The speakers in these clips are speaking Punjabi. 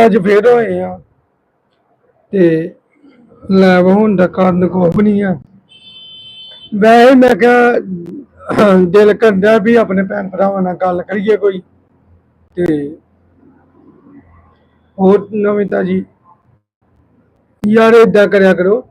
ਚਲੋ ਅੱਜ ਫੇਰ ਹੋਏ ਆ। ਤੇ ਲੈਬ ਹੋਣ ਦਾ ਕਾਰਨ ਕੁਛ ਵੀ ਨਹੀਂ ਆ। ਵੈਸੇ ਮੈਂ ਕਿਹਾ ਦਿਲ ਕਰਦਾ ਵੀ ਆਪਣੇ ਭੈਣ ਭਰਾਵਾਂ ਨਾਲ ਗੱਲ ਕਰੀਏ ਕੋਈ। ਤੇ ਹੋਰ ਨਵੀਂ ਜੀ ਯਾਰ ਏਦਾਂ ਕਰਿਆ ਕਰੋ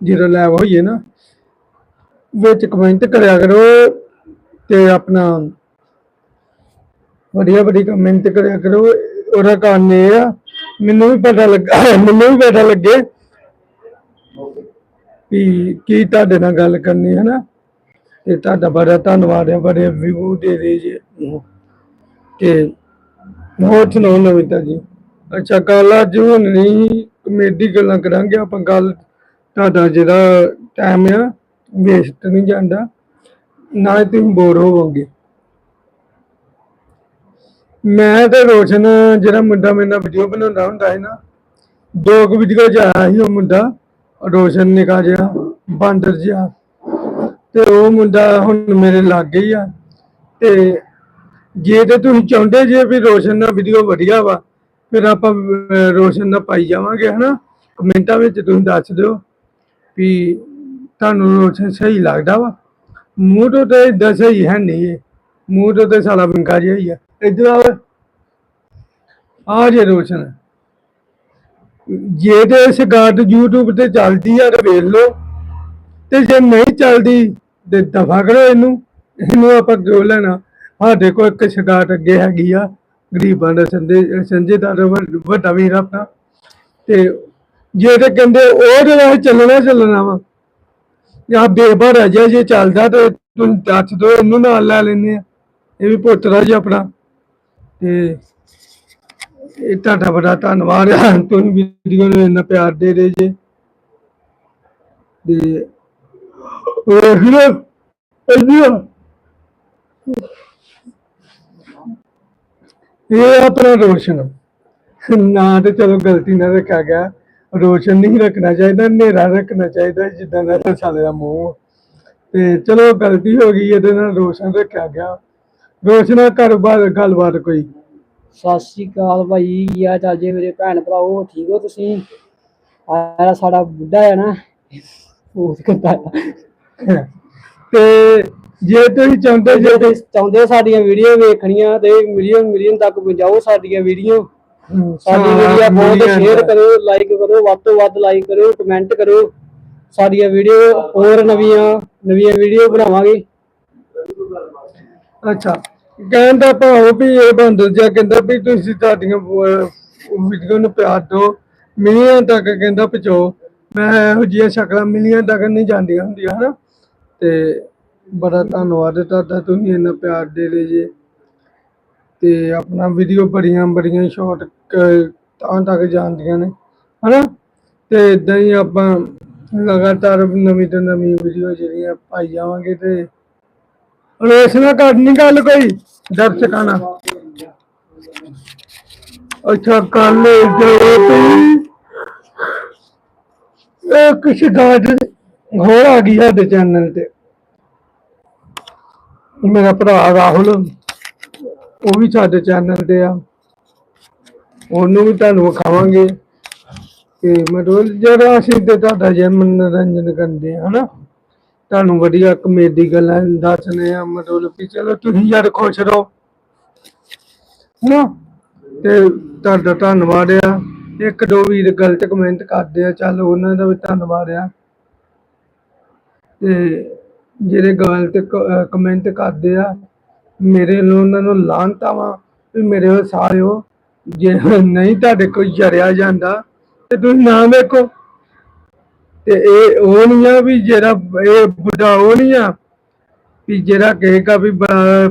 ਜਦੋਂ ਲੈਬ ਹੋਈਏ ਨਾ, ਵਿੱਚ ਕਮੈਂਟ ਕਰਿਆ ਕਰੋ ਤੇ ਆਪਣਾ ਵਧੀਆ ਵਧੀਆ ਕਮੈਂਟ ਕਰਿਆ ਕਰੋ। ਉਹਦਾ ਕਾਰਨ ਇਹ ਆ, ਮੈਨੂੰ ਵੀ ਪਤਾ ਲੱਗਾ, ਮੈਨੂੰ ਵੀ ਪਤਾ ਲੱਗੇ ਵੀ ਕੀ ਤੁਹਾਡੇ ਨਾਲ ਗੱਲ ਕਰਨੀ ਹੈ ਨਾ। ਤੇ ਤੁਹਾਡਾ ਬੜਾ ਧੰਨਵਾਦ ਹੈ, ਬੜੇ ਵਿਊ ਦੇ ਦੇ ਜੀ। ਤੇ ਹੋਰ ਸੁਣਾਓ ਨਵੀਤਾ ਜੀ। ਅੱਛਾ ਕਾਲਾ ਅੱਜ ਹੁਣ ਨਹੀਂ ਕਮੇਡੀ ਗੱਲਾਂ ਕਰਾਂਗੇ ਆਪਾਂ ਗੱਲ ਤੁਹਾਡਾ ਜਿਹੜਾ ਟਾਈਮ ਆ ਵੇਸਟ ਨਹੀਂ ਜਾਂਦਾ। ਨਾ ਹੀ ਤੁਸੀਂ ਬੋਰ ਹੋਵੋਗੇ। ਮੈਂ ਤੇ ਰੋਸ਼ਨ, ਜਿਹੜਾ ਮੁੰਡਾ ਮੇਰੇ ਨਾਲ ਵੀਡੀਓ ਬਣਾਉਂਦਾ ਹੁੰਦਾ ਹੈ ਨਾ ਦੋ ਕੁ ਵੀਡੀਓ ਚ ਸੀ ਉਹ ਮੁੰਡਾ, ਰੋਸ਼ਨ ਨਿਕਾ ਜਿਹਾ, ਬਾਂਦਰ ਜਿਹਾ। ਤੇ ਉਹ ਮੁੰਡਾ ਹੁਣ ਮੇਰੇ ਲਾਗੇ ਹੀ ਆ। ਤੇ ਜੇ ਤੇ ਤੁਸੀਂ ਚਾਹੁੰਦੇ ਜੇ ਵੀ ਰੋਸ਼ਨ ਨਾਲ ਵੀਡੀਓ ਵਧੀਆ ਵਾ, ਫਿਰ ਆਪਾਂ ਰੋਸ਼ਨ ਨਾਲ ਪਾਈ ਜਾਵਾਂਗੇ, ਹਨਾ? ਕਮੈਂਟਾਂ ਵਿੱਚ ਤੁਸੀਂ ਦੱਸ ਦਿਓ ਵੀ ਤੁਹਾਨੂੰ ਰੋਸ਼ਨ ਸਹੀ ਲੱਗਦਾ ਵਾ। ਮੂੰਹ ਤੋਂ ਤੇ ਏਦਾਂ ਸਹੀ ਹੈ ਨਹੀਂ। ਮੂੰਹ ਤੋਂ ਤੇ ਸਾਲਾ ਬਿੰਕਾ ਜਿਹਾ ਹੀ ਆ। ਇੱਧਰ ਆ ਆ ਜੇ ਰੋਸ਼ਨ। ਜੇ ਤੇ ਇਸ ਗਾਟ YouTube ਤੇ ਚੱਲਦੀ ਆ ਤੇ ਵੇਖ ਲਓ। ਤੇ ਜੇ ਨਹੀਂ ਚੱਲਦੀ, ਤੇ ਦਫਾ ਕਰੋ ਇਹਨੂੰ। ਇਹਨੂੰ ਆਪਾਂ ਕਿਉਂ ਲੈਣਾ? ਸਾਡੇ ਕੋਲ ਇੱਕ ਸ਼ਿਕਾਇਤ ਅੱਗੇ ਹੈਗੀ ਆ। ਗਰੀਬਾਂ ਦਾ ਸੰਦੇ ਸੰਜੇ ਦਾ ਵੱਡਾ ਵੀਰ ਆਪਣਾ। ਤੇ ਜੇ ਤੇ ਕਹਿੰਦੇ ਉਹ ਜਿਹੜਾ ਚੱਲਣਾ ਚੱਲਣਾ ਵਾ। ਜਾਂ ਬੇਬਰ ਜੇ ਜੇ ਚੱਲਦਾ ਤੇ ਤੁਸੀਂ ਦੱਸ ਦਿਓ, ਇਹਨੂੰ ਨਾਲ ਲੈ ਲੈਨੇ ਆ। ਇਹ ਵੀ ਪੁੱਤਰਾ ਜੀ ਆਪਣਾ। ਤੇ ਇਹ ਤੁਹਾਡਾ ਬੜਾ ਧੰਨਵਾਦ। ਹੈ ਤੁਸੀਂ ਵੀਡੀਓ ਨੂੰ ਇੰਨਾ ਪਿਆਰ ਦੇ ਰਹੇ ਜੇ। ਤੇ ਉਹ ਹੀਰੋ ਇਹ ਆਪਣਾ ਰੋਸ਼ਨ। ਨਾ ਤੇ ਚਲੋ ਗਲਤੀ ਨਾਲ ਰੱਖਿਆ ਗਿਆ। ਰੋਸ਼ਨ ਨਹੀਂ ਰੱਖਣਾ ਚਾਹੀਦਾ, ਹਨੇਰਾ ਰੱਖਣਾ ਚਾਹੀਦਾ, ਜਿੱਦਾਂ ਦਾ ਸਾਲੇ ਦਾ ਮੂੰਹ। ਤੇ ਚਲੋ ਗਲਤੀ ਹੋ ਗਈ, ਇਹਦੇ ਨਾਲ ਰੋਸ਼ਨ ਰੱਖਿਆ ਗਿਆ। ਰੋਸ਼ਨਾ ਨਾਲ ਕਾਰੋਬਾਰ ਗੱਲਬਾਤ ਕੋਈ ਸਤਿ ਸ਼੍ਰੀ ਅਕਾਲ ਭਾਈ ਕੀ ਹਾਲ ਚਾਲ ਜੇ ਮੇਰੇ ਭੈਣ ਭਰਾਓ ਠੀਕ ਹੋ ਤੁਸੀਂ? ਆਇਆ ਸਾਡਾ ਬੁੱਢਾ ਹੈ ਨਾ ਉਹ ਕਰਦਾ ਤੇ ਜੇ ਤੁਸੀਂ ਚਾਹੁੰਦੇ ਜੇ ਤੁਸੀਂ ਚਾਹੁੰਦੇ ਸਾਡੀਆਂ ਵੀਡੀਓ ਵੇਖਣੀਆਂ ਤੇ ਮਿਲੀਅਨ ਮਿਲੀਅਨ ਤੱਕ ਪਹੁੰਚਾਓ ਸਾਡੀਆਂ ਵੀਡੀਓ। ਸਾਡੀ ਵੀਡੀਓ ਬਹੁਤ ਸ਼ੇਅਰ ਕਰੋ ਲਾਈਕ ਕਰੋ ਵੱਧ ਤੋਂ ਵੱਧ ਲਾਈਕ ਕਰੋ ਕਮੈਂਟ ਕਰੋ। ਸਾਡੀਆਂ ਵੀਡੀਓ ਹੋਰ ਨਵੀਆਂ ਨਵੀਆਂ ਵੀਡੀਓ ਬਣਾਵਾਂਗੇ। ਅੱਛਾ। ਕਹਿਣ ਦਾ ਭਾਵ ਵੀ ਇਹ ਬੰਦਰ ਜਿਹਾ ਕਹਿੰਦਾ ਵੀ ਤੁਸੀਂ ਤੁਹਾਡੀਆਂ ਵੀਡੀਓ ਨੂੰ ਪਿਆਰ ਦਿਓ ਮਿਲੀਅਨ ਤੱਕ ਕਹਿੰਦਾ ਪਹੁੰਚਾਓ ਮੈਂ ਇਹੋ ਜਿਹੀਆਂ ਸ਼ਕਲਾਂ ਮਿਲੀਅਨ ਤੱਕ ਨਹੀਂ ਜਾਂਦੀਆਂ ਹੁੰਦੀਆਂ, ਹਨਾ? ਤੇ ਬੜਾ ਧੰਨਵਾਦ ਤੁਹਾਡਾ, ਤੁਸੀਂ ਇੰਨਾ ਪਿਆਰ ਦੇ ਰਹੇ ਜੇ। ਤੇ ਆਪਣਾ ਵੀਡੀਓ ਬੜੀਆਂ ਬੜੀਆਂ ਸ਼ਾਰਟ ਤਾਂ ਤੱਕ ਜਾਂਦੀਆਂ ਨੇ, ਹਨਾ? ਤੇ ਇਦਾਂ ਹੀ ਆਪਾਂ ਲਗਾਤਾਰ ਨਵੀਂ ਤੋਂ ਨਵੀਂ ਵੀਡੀਓ ਜਿਹੜੀਆਂ ਪਾਈ ਜਾਵਾਂਗੇ ਤੇ ਰੇਸ ਨਾ ਕਰਨੀ ਗੱਲ ਕੋਈ। ਦਰਸ਼ਕਾਂ ਨਾਲ ਅੱਛਾ ਕੱਲ ਜੋਤੀ ਇਹ ਕੁਛ ਗਾਜ ਹੋਰ ਆ ਗਈ ਸਾਡੇ ਚੈਨਲ ਤੇ। ਮੇਰਾ ਭਰਾ ਰਾਹੁਲ, ਉਹ ਵੀ ਸਾਡੇ ਚੈਨਲ ਤੇ ਆ। ਉਹਨੂੰ ਵੀ ਤੁਹਾਨੂੰ ਵਿਖਾਵਾਂਗੇ। ਕਿ ਮਤਲਬ ਜਿਹੜਾ ਅਸੀਂ ਤੇ ਤੁਹਾਡਾ ਜੇ ਮਨੋਰੰਜਨ ਕਰਦੇ ਆ, ਹਨਾ? ਤੁਹਾਨੂੰ ਵਧੀਆ ਕਮੇਡੀ ਗੱਲਾਂ ਦੱਸਨੇ ਆ, ਮਤਲਬ ਕਿ ਚਲੋ ਤੁਸੀਂ ਯਾਰ ਖੁਸ਼ ਰਹੋ। ਹਨਾ? ਤੇ ਤੁਹਾਡਾ ਧੰਨਵਾਦ ਆ। ਇੱਕ ਦੋ ਵੀਰ ਗਲਤ ਕਮੈਂਟ ਕਰਦੇ ਆ, ਚੱਲ ਉਹਨਾਂ ਦਾ ਵੀ ਧੰਨਵਾਦ ਆ। ਤੇ ਜਿਹੜੇ ਗਲਤ ਕਮੈਂਟ ਕਰਦੇ ਆ, ਮੇਰੇ ਵੱਲੋਂ ਉਹਨਾਂ ਨੂੰ ਲਾਹਨਤਾਂ ਵਾ, ਵੀ ਮੇਰੇ ਵੱਲ ਸਾਰਿਓ। ਜੇ ਨਹੀਂ ਤੁਹਾਡੇ ਕੋਲ ਜਰਿਆ ਜਾਂਦਾ, ਤੇ ਤੁਸੀਂ ਨਾ ਵੇਖੋ। ਤੇ ਇਹ ਉਹ ਨਹੀਂ ਆ ਵੀ ਜਿਹੜਾ ਇਹ ਬੁੱਢਾ ਉਹ ਨਹੀਂ ਆ ਵੀ ਜਿਹੜਾ ਕਹੇਗਾ ਵੀ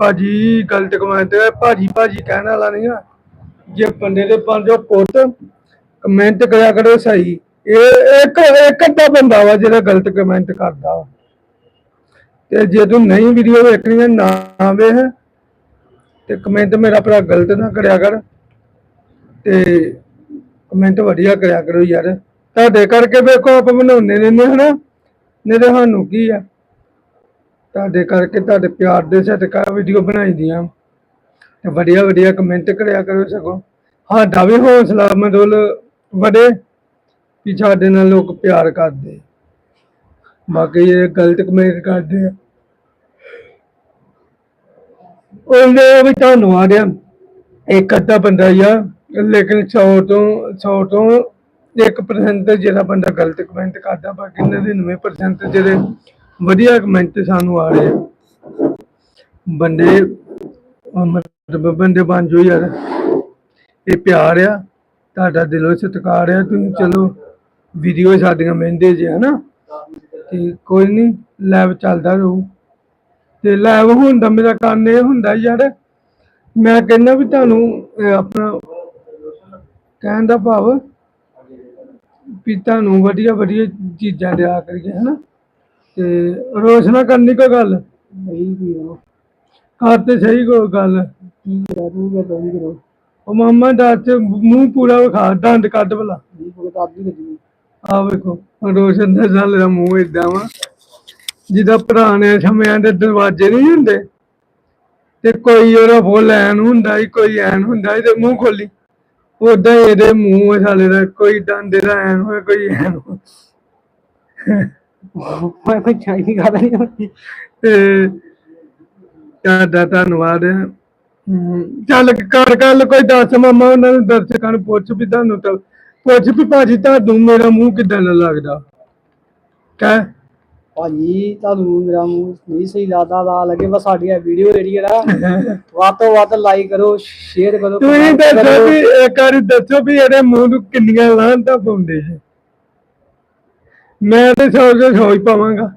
ਭਾਜੀ ਗਲਤ ਕਮੈਂਟ ਹੈ ਭਾਜੀ ਭਾਜੀ ਕਹਿਣ ਵਾਲਾ ਨਹੀਂ ਆ। ਜੇ ਬੰਦੇ ਦੇ ਪੰਜੋ ਪੁੱਤ ਕਮੈਂਟ ਕਰਿਆ ਕਰੋ ਸਹੀ। ਇਹ ਇੱਕ ਇੱਕ ਅੱਧਾ ਬੰਦਾ ਵਾ ਜਿਹੜਾ ਗਲਤ ਕਮੈਂਟ ਕਰਦਾ ਵਾ। ਤੇ ਜੇ ਤੂੰ ਨਹੀਂ ਵੀਡੀਓ ਵੇਖਣੀ ਹੈ ਨਾ ਵੇਖ। ਤੇ ਕਮੈਂਟ ਮੇਰਾ ਭਰਾ ਗਲਤ ਨਾ ਕਰਿਆ ਕਰ। ਤੇ ਕਮੈਂਟ ਵਧੀਆ ਕਰਿਆ ਕਰੋ ਯਾਰ। ਤੁਹਾਡੇ ਕਰਕੇ ਵੇਖੋ, ਆਪ ਬਣਾਉਂਦੇ ਰਹਿੰਦੇ ਹਨਾ? ਨਹੀਂ ਤੇ ਸਾਨੂੰ ਕੀ ਆ? ਤੁਹਾਡੇ ਕਰਕੇ ਤੁਹਾਡੇ ਪਿਆਰ ਦੇ ਸਦਕਾ ਵੀਡੀਓ ਬਣਾਈ ਦੀਆਂ। ਤੇ ਵਧੀਆ ਵਧੀਆ ਕਮੈਂਟ ਕਰਿਆ ਕਰੋ ਸਗੋਂ। ਸਾਡਾ ਵੀ ਹੌਸਲਾ ਮਤਲਬ ਵਧੇ ਕਿ ਸਾਡੇ ਨਾਲ ਲੋਕ ਪਿਆਰ ਕਰਦੇ। ਬਾਕੀ ਇਹ ਗਲਤ ਕਮੈਂਟ ਕਰਦੇ ਆ। ਉਹਨੇ ਵੀ ਧੰਨਵਾਦ ਆ ਇੱਕ ਅੱਧਾ ਬੰਦਾ ਹੀ ਆ, ਲੇਕਿਨ 100 ਤੋਂ 100 ਤੋਂ 1% ਜਿਹੜਾ ਬੰਦਾ ਗਲਤ ਕਮੈਂਟ ਕਰਦਾ, ਬਾਕੀ 99% ਜਿਹੜੇ ਵਧੀਆ ਕਮੈਂਟ ਸਾਨੂੰ ਆ ਰਹੇ ਆ। ਬੰਦੇ ਮਤਲਬ ਬੰਦੇ ਬਣ ਜੋ ਯਾਰ। ਇਹ ਪਿਆਰ ਆ, ਤੁਹਾਡਾ ਦਿਲੋਂ ਸਤਿਕਾਰ ਆ, ਤੁਸੀਂ ਚਲੋ ਵੀਡੀਓ ਸਾਡੀਆਂ ਮਹਿੰਦੇ ਜੇ, ਹਨਾ? ਤੇ ਕੋਈ ਨਹੀਂ ਲਾਈਵ ਚੱਲਦਾ ਰਹੂ। ਤੇ ਲਾਈਵ ਹੋਣ ਦਾ ਮੇਰਾ ਕੰਨ ਇਹ ਹੁੰਦਾ ਯਾਰ, ਮੈਂ ਕਹਿੰਦਾ ਵੀ ਤੁਹਾਨੂੰ ਆਪਣਾ ਕਹਿਣ ਦਾ ਭਾਵ ਵੀ ਤੁਹਾਨੂੰ ਵਧੀਆ ਵਧੀਆ ਚੀਜ਼ਾਂ ਦਿਆ ਕਰੀਏ ਹਨਾ? ਤੇ ਰੋਸ਼ਨਾ ਕਰਨੀ ਕੋਈ ਗੱਲ। ਬਈ ਕੀ ਕਰੋ ਕਰ ਤੇ ਸਹੀ ਕੋਈ ਗੱਲ। ਕੀ ਕਰਾਂ ਤੂੰ ਨਹੀਂ ਕਰੋ ਉਹ ਮਾਮਾ ਦੱਸ ਮੂੰਹ ਪੂਰਾ ਵਿਖਾ ਦੰਦ ਕੱਢ ਭਲਾ। ਦੀ ਲੱਗੀ ਆ ਵੇਖੋ ਰੋਸ਼ਨ ਦਾ ਸਾਲ ਦਾ ਮੂੰਹ ਏਦਾਂ ਵਾ। ਜਿਹਦਾ ਪੁਰਾਣੇ ਸਮਿਆਂ ਦੇ ਦਰਵਾਜ਼ੇ ਨਹੀਂ ਹੁੰਦੇ। ਤੇ ਕੋਈ ਉਹਦਾ ਫੁੱਲ ਐਨ ਹੁੰਦਾ ਸੀ ਕੋਈ ਐਨ ਹੁੰਦਾ ਸੀ ਤੇ ਮੂੰਹ ਖੋਲੀ। ਉਦਾਂ ਹੀ ਇਹਦੇ ਮੂੰਹ ਸਾਲੇ ਦਾ ਕੋਈ ਦੰਦ ਇਹਦਾ ਐਨ ਹੋਇਆ ਕੋਈ ਐਨ। ਮੈਂ ਕੋਈ ਚਾਹੀਦੀ ਗੱਲ ਨਹੀਂ ਹੁੰਦੀ ਤੇ ਤੁਹਾਡਾ ਧੰਨਵਾਦ। ਚੱਲ ਕਰ ਗੱਲ ਕੋਈ ਦੱਸ ਮਾਮਾ ਉਹਨਾਂ ਨੂੰ ਦਰਸ਼ਕਾਂ ਨੂੰ ਪੁੱਛ ਵੀ ਤੁਹਾਨੂੰ ਤਾਂ ਪੁੱਛ ਵੀ ਭਾਜੀ ਤੁਹਾਨੂੰ ਮੇਰਾ ਮੂੰਹ ਕਿੱਦਾਂ ਦਾ ਲੱਗਦਾ? ਕਹਿ ਭਾਜੀ ਤੁਹਾਨੂੰ ਮੇਰਾ ਮੂੰਹ ਨਹੀਂ ਸਹੀ ਲੱਗਦਾ ਦਾ ਲੱਗੇ ਬਸ ਸਾਡੀ ਵੀਡੀਓ ਜਿਹੜੀ ਹੈ ਨਾ ਵੱਧ ਤੋਂ ਵੱਧ ਲਾਈਕ ਕਰੋ ਸ਼ੇਅਰ ਕਰੋ ਤੁਸੀਂ ਦੱਸੋ। ਵੀ ਇੱਕ ਵਾਰੀ ਦੱਸੋ ਵੀ ਇਹਦੇ ਮੂੰਹ ਨੂੰ ਕਿੰਨੀਆਂ ਲਾਂਤਾਂ ਪਾਉਂਦੇ ਜੀ ਮੈਂ ਤੇ ਸੌ ਸੌ ਸੌ ਹੀ ਪਾਵਾਂਗਾ।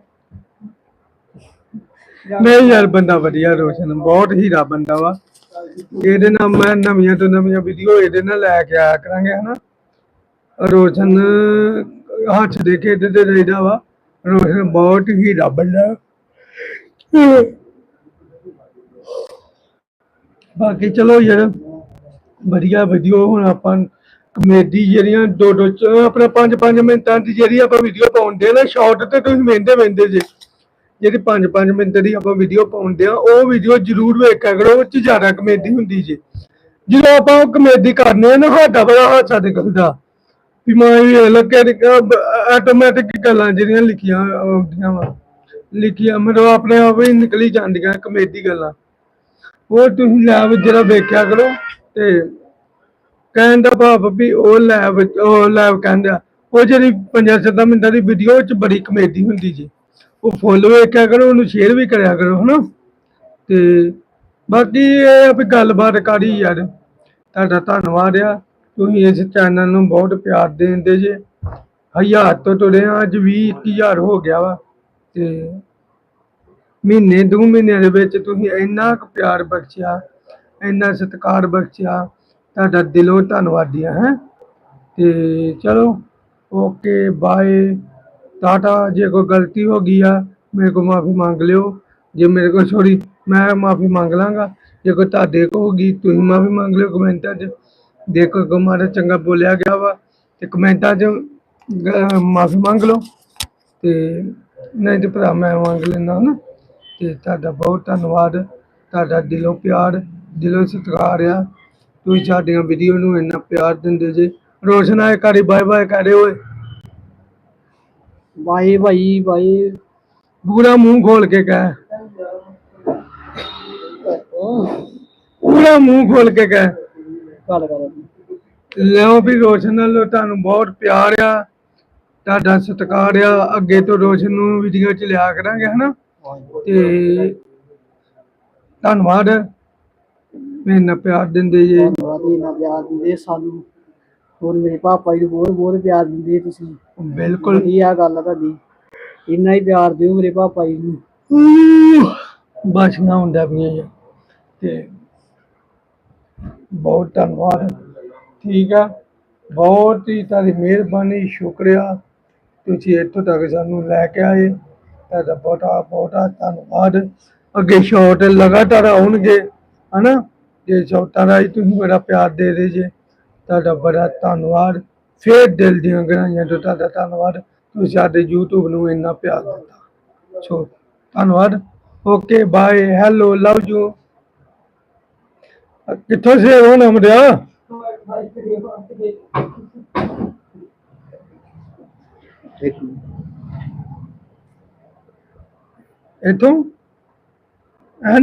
ਨਹੀਂ ਯਾਰ ਬੰਦਾ ਵਧੀਆ ਰੋਸ਼ਨ ਬਹੁਤ ਹੀਰਾ ਬੰਦਾ ਵਾ। ਇਹਦੇ ਨਾਲ ਮੈਂ ਨਵੀਆਂ ਤੋਂ ਨਵੀਆਂ ਵੀਡੀਓ ਇਹਦੇ ਨਾਲ ਲੈ ਕੇ ਆਇਆ ਕਰਾਂਗੇ ਹਨਾ। ਰੋਸ਼ਨ ਹੱਥ ਦੇ ਕੇ ਇਹਦੇ ਤੇ ਰਹਿਦਾ ਵਾ। ਰੋਸ਼ਨ ਬਹੁਤ ਹੀਰਾ ਬੰਦਾ ਬਾਕੀ ਚਲੋ ਯਾਰ, ਵਧੀਆ ਵੀਡੀਓ ਹੁਣ ਆਪਾਂ ਕਮੇਡੀ ਜਿਹੜੀਆਂ ਦੋ ਦੋ ਆਪਣਾ 5-5 ਮਿੰਟਾਂ ਦੀ ਜਿਹੜੀ ਆਪਾਂ ਵੀਡੀਓ ਪਾਉਂਦੇ ਆ ਨਾ ਸ਼ਾਰਟ ਤੇ ਤੁਸੀਂ ਮਹਿੰਦੇ ਮਹਿੰਦੇ ਜੇ। ਜਿਹੜੀ 5-5 ਮਿੰਟ ਦੀ ਆਪਾਂ ਵੀਡੀਓ ਪਾਉਂਦੇ ਆ ਉਹ ਵੀਡੀਓ ਜ਼ਰੂਰ ਵੇਖਿਆ ਕਰੋ, ਉਹ ਚ ਜ਼ਿਆਦਾ ਕਮੇਡੀ ਹੁੰਦੀ ਜੇ। ਜਦੋਂ ਆਪਾਂ ਉਹ ਕਮੇਡੀ ਕਰਨੇ ਆ ਨਾ, ਸਾਡਾ ਬੜਾ ਹਾਸਾ ਨਿਕਲਦਾ। ਵੀ ਮੈਂ ਇਹ ਲੱਗੇ ਆਟੋਮੈਟਿਕ ਗੱਲਾਂ ਜਿਹੜੀਆਂ ਲਿਖੀਆਂ ਆਉਂਦੀਆਂ ਵਾ। ਲਿਖੀਆਂ, ਮਤਲਬ ਆਪਣੇ ਆਪ ਹੀ ਨਿਕਲੀ ਜਾਂਦੀਆਂ ਕਮੇਡੀ ਗੱਲਾਂ। ਉਹ ਤੁਸੀਂ ਲੈਬ ਜਿਹੜਾ ਵੇਖਿਆ ਕਰੋ ਤੇ ਕਹਿਣ ਦਾ ਭਾਵ ਵੀ ਉਹ ਲੈਬ ਉਹ ਲੈਬ ਕਹਿੰਦੇ ਉਹ ਜਿਹੜੀ 5-7 ਮਿੰਟਾਂ ਦੀ ਵੀਡੀਓ ਚ ਬੜੀ ਕਮੇਡੀ ਹੁੰਦੀ ਜੀ। ਉਹ ਫੁੱਲ ਵੇਖਿਆ ਕਰੋ, ਉਹਨੂੰ ਸ਼ੇਅਰ ਵੀ ਕਰਿਆ ਕਰੋ, ਹਨਾ? ਤੇ ਬਾਕੀ ਇਹ ਵੀ ਗੱਲਬਾਤ ਕਰੀ ਯਾਰ। ਤੁਹਾਡਾ ਧੰਨਵਾਦ ਆ। ਤੁਸੀਂ ਇਸ ਚੈਨਲ ਨੂੰ ਬਹੁਤ ਪਿਆਰ ਦੇਂਦੇ ਜੇ। ਹਜ਼ਾਰ ਤੋਂ ਤੁਰੇ ਆ ਅੱਜ 20 ਹਜ਼ਾਰ ਹੋ ਗਿਆ ਵਾ। ਤੇ ਮਹੀਨੇ, ਦੋ ਮਹੀਨਿਆਂ ਦੇ ਵਿੱਚ ਤੁਸੀਂ ਇੰਨਾ ਕੁ ਪਿਆਰ ਬਖਸ਼ਿਆ, ਇੰਨਾ ਸਤਿਕਾਰ ਬਖਸ਼ਿਆ। ਤੁਹਾਡਾ ਦਿਲੋਂ ਧੰਨਵਾਦੀ ਆ, ਹੈ। ਤੇ ਚਲੋ, ਓਕੇ, ਬਾਏ। ਟਾਟਾ, ਜੇ ਕੋਈ ਗਲਤੀ ਹੋ ਗਈ ਆ, ਮੇਰੇ ਕੋਲ ਮਾਫੀ ਮੰਗ ਲਿਓ। ਜੇ ਮੇਰੇ ਕੋਲ ਸੌਰੀ ਮੈਂ ਮਾਫੀ ਮੰਗ ਲਾਂਗਾ। ਜੇ ਕੋਈ ਤੁਹਾਡੇ ਕੋ ਗਈ, ਤੁਸੀਂ ਮਾਫੀ ਮੰਗ ਲਿਓ ਕਮੈਂਟਾਂ 'ਚ। ਦੇਖੋ ਕੋ ਮਾਰਾ ਚੰਗਾ ਬੋਲਿਆ ਗਿਆ ਵਾ ਤੇ ਕਮੈਂਟਾਂ 'ਚ ਮਾਫੀ ਮੰਗ ਲਓ ਤੇ ਨਹੀਂ ਤੇ ਭਰਾ ਮੈਂ ਮੰਗ ਲੈਂਦਾ ਹਨਾ ਤੇ ਤੁਹਾਡਾ ਬਹੁਤ ਧੰਨਵਾਦ ਤੁਹਾਡਾ ਦਿਲੋਂ ਪਿਆਰ ਦਿਲੋਂ ਸਤਿਕਾਰ ਆ। ਤੁਸੀਂ ਸਾਡੀਆਂ ਵੀਡੀਓ ਨੂੰ ਇੰਨਾ ਪਿਆਰ ਦਿੰਦੇ ਜੇ। ਰੋਸ਼ਨ ਆਏ ਕਰੀ ਬਾਏ ਬਾਏ ਕਰੇ ਓਏ। ਬਾਈ ਭਾਈ ਬਾਈ ਪੂਰਾ ਮੂੰਹ ਖੋਲ ਕੇ ਕਹਿ। ਪੂਰਾ ਮੂੰਹ ਖੋਲ ਕੇ ਕਹਿ। ਗੱਲ ਕਰੋ ਲਿਓ ਵੀ ਰੋਸ਼ਨ ਨਾਲ ਤੁਹਾਨੂੰ ਬਹੁਤ ਪਿਆਰ ਆ। ਤੁਹਾਡਾ ਸਤਿਕਾਰ ਆ। ਅੱਗੇ ਤੋਂ ਰੋਸ਼ਨ ਨੂੰ ਵੀਡੀਓ ਚ ਲਿਆ ਕਰਾਂਗੇ ਹਨਾ? ਤੇ ਧੰਨਵਾਦ। ਮੇਰੇ ਨਾਲ ਪਿਆਰ ਦਿੰਦੇ ਜੇ। ਧੰਨਵਾਦ ਜੀ ਨਾ ਪਿਆਰ ਦਿੰਦੇ ਸਾਨੂੰ। ਹੋਰ ਮੇਰੇ ਪਾਪਾ ਜੀ ਬਹੁਤ ਬਹੁਤ ਪਿਆਰ ਦਿੰਦੇ ਤੁਸੀਂ। ਬਿਲਕੁਲ। ਇਹ ਆ ਗੱਲ ਆ ਤੁਹਾਡੀ। ਇੰਨਾ ਹੀ ਪਿਆਰ ਦਿਓ ਮੇਰੇ ਪਾਪਾ ਜੀ ਨੂੰ। ਬਾਸ਼ੀਆਂ ਹੁੰਦਾ ਪਈਆਂ ਜੀ। ਤੇ ਬਹੁਤ ਧੰਨਵਾਦ। ਠੀਕ ਆ। ਬਹੁਤ ਹੀ ਤੁਹਾਡੀ ਮਿਹਰਬਾਨੀ, ਸ਼ੁਕਰੀਆ। ਤੁਸੀਂ ਇੱਥੋਂ ਤੱਕ ਸਾਨੂੰ ਲੈ ਕੇ ਆਏ। ਤੁਹਾਡਾ ਬਹੁਤਾ ਬਹੁਤਾ ਧੰਨਵਾਦ। ਅੱਗੇ ਸ਼ਾਟ ਲਗਾਤਾਰ ਆਉਣਗੇ, ਹਨਾ? ਜੇ ਸ਼ਾਟਾਂ ਰਾਹੀਂ ਤੁਸੀਂ ਬੜਾ ਪਿਆਰ ਦੇ ਰਹੇ ਜੇ, ਤੁਹਾਡਾ ਬੜਾ ਧੰਨਵਾਦ। ਫੇਰ ਦਿਲ ਦੀਆਂ ਗਹਿਰਾਈਆਂ ਤੋਂ ਤੁਹਾਡਾ ਧੰਨਵਾਦ। ਤੁਸੀਂ ਸਾਡੇ YouTube ਨੂੰ ਇੰਨਾ ਪਿਆਰ ਦਿੱਤਾ। ਸੋ ਧੰਨਵਾਦ। Okay bye hello love you ਕਿੱਥੋਂ ਸੇ ਹੋ ਨਾਮ ਦਿਆ ਇੱਥੋਂ? ਐਂਡ